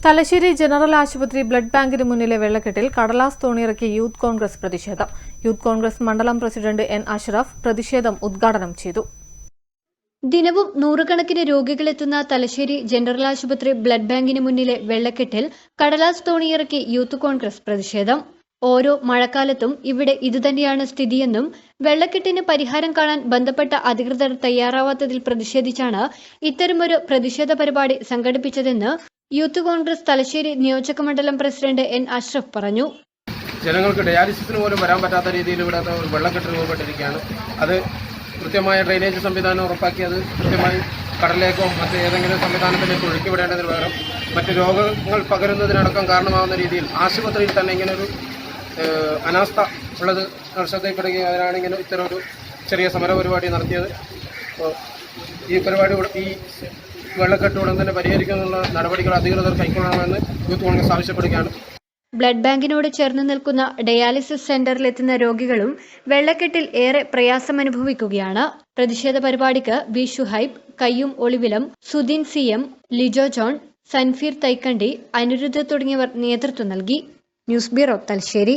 Thalassery general ആശുപത്രി blood ബാങ്കിന് മുന്നിലെ വെള്ളക്കെട്ടിൽ കടലാസ് തോണിയിറക്കി യൂത്ത് കോൺഗ്രസ് പ്രതിഷേധം. യൂത്ത് കോൺഗ്രസ് മണ്ഡലം പ്രസിഡന്റ് എൻ അഷ്റഫ് പ്രതിഷേധം ഉദ്ഘാടനം ചെയ്തു. ദിനവും നൂറുകണക്കിന് രോഗികളെത്തുന്ന തലശ്ശേരി ജനറൽ ആശുപത്രി ബ്ലഡ് ബാങ്കിന് മുന്നിലെ വെള്ളക്കെട്ടിൽ കടലാസ് തോണിയിറക്കി യൂത്ത് കോൺഗ്രസ് പ്രതിഷേധം. ഓരോ മഴക്കാലത്തും ഇവിടെ ഇതുതന്നെയാണ് സ്ഥിതിയെന്നും വെള്ളക്കെട്ടിന് പരിഹാരം കാണാൻ ബന്ധപ്പെട്ട അധികൃതർ തയ്യാറാവാത്തതിൽ പ്രതിഷേധിച്ചാണ് ഇത്തരമൊരു പ്രതിഷേധ പരിപാടി സംഘടിപ്പിച്ചതെന്ന് യൂത്ത് കോൺഗ്രസ് തലശ്ശേരി നിയോജക മണ്ഡലം പ്രസിഡന്റ് എൻ അഷ്റഫ് പറഞ്ഞു. ജനങ്ങൾക്ക് ഡയാലിസിസിന് പോലും വരാൻ പറ്റാത്ത രീതിയിൽ ഇവിടെ ഒരു വെള്ളക്കെട്ട് രൂപപ്പെട്ടിരിക്കുകയാണ്. അത് കൃത്യമായ ഡ്രെയിനേജ് സംവിധാനം ഉറപ്പാക്കി അത് കൃത്യമായി കടലിലേക്കോ മറ്റ് ഏതെങ്കിലും സംവിധാനത്തിലേക്ക് ഒഴുക്കിവിടേണ്ടതിന് പകരം മറ്റ് രോഗങ്ങൾ പകരുന്നതിനടക്കം കാരണമാകുന്ന രീതിയിൽ ആശുപത്രിയിൽ തന്നെ ഇങ്ങനൊരു അനാസ്ഥ ഉള്ളത് ശ്രദ്ധയിൽപ്പെടുകയും അതിനാണ് ഇങ്ങനെ ഇത്തരം ഒരു ചെറിയ സമര പരിപാടി നടത്തിയത് ഈ പരിപാടി ഈ വെള്ളക്കെട്ട് ഉടൻ തന്നെ പരിഹരിക്കാനുള്ള നടപടികൾ അധികൃതർ കൈക്കൊള്ളണമെന്ന് യൂത്ത് കോൺഗ്രസ് ആവശ്യപ്പെടുകയാണ്. ബ്ലഡ് ബാങ്കിനോട് ചേർന്ന് നിൽക്കുന്ന ഡയാലിസിസ് സെന്ററിലെത്തുന്ന രോഗികളും വെള്ളക്കെട്ടിൽ ഏറെ പ്രയാസം അനുഭവിക്കുകയാണ് പ്രതിഷേധ പരിപാടിക്ക് വി ഷുഹൈബ് കയ്യും Olivilam Sudeen C M Lijo John Sanfeer Thaikandi Aniruddha തുടങ്ങിയവർ നേതൃത്വം നൽകി. News bureau Thalassery.